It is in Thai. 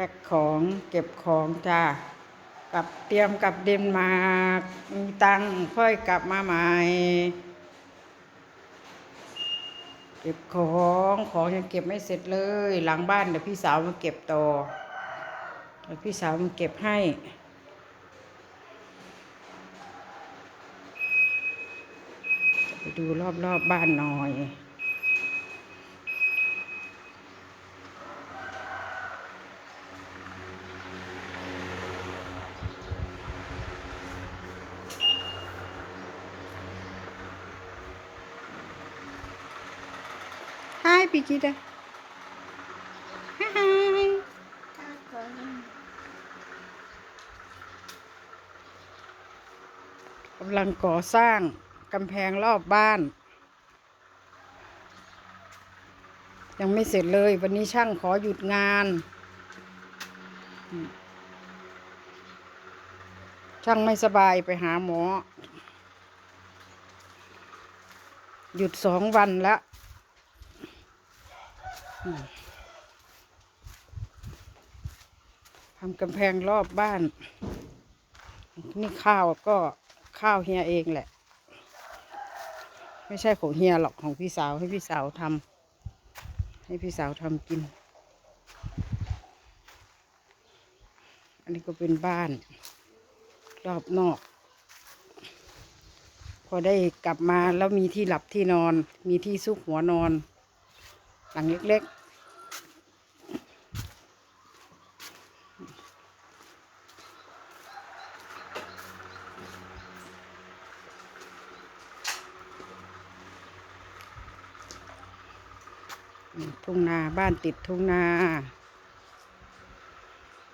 พ็คของเก็บของจ้ากลับเตรียมกลับเดนมาร์กมีตังค่อยกลับมาใหม่ เก็บของของยังเก็บไม่เสร็จเลย หลังบ้านเดี๋ยวพี่สาวมาเก็บต่อเดี๋ยวพี่สาวมาเก็บให้ไปดูรอบๆบบ้านหน่อย Hi, Bigida. Hi. กำลังก่อสร้างกำแพงรอบบ้าน ยังไม่เสร็จเลย วันนี้ช่างขอหยุดงาน ช่างไม่สบายไปหาหมอ หยุดสองวันแล้ว ทำกำแพงรอบบ้าน นี่ข้าวก็ข้าวเฮียเองแหละ ไม่ใช่ของเฮียหรอกของพี่สาวให้พี่สาวทำให้พี่สาวทำกิน อันนี้ก็เป็นบ้าน รอบนอก พอได้กลับมาแล้วมีที่หลับที่นอน มีที่ซุกหัวนอน หลังเล็กๆ ทุ่งนาบ้านติดทุ่งนา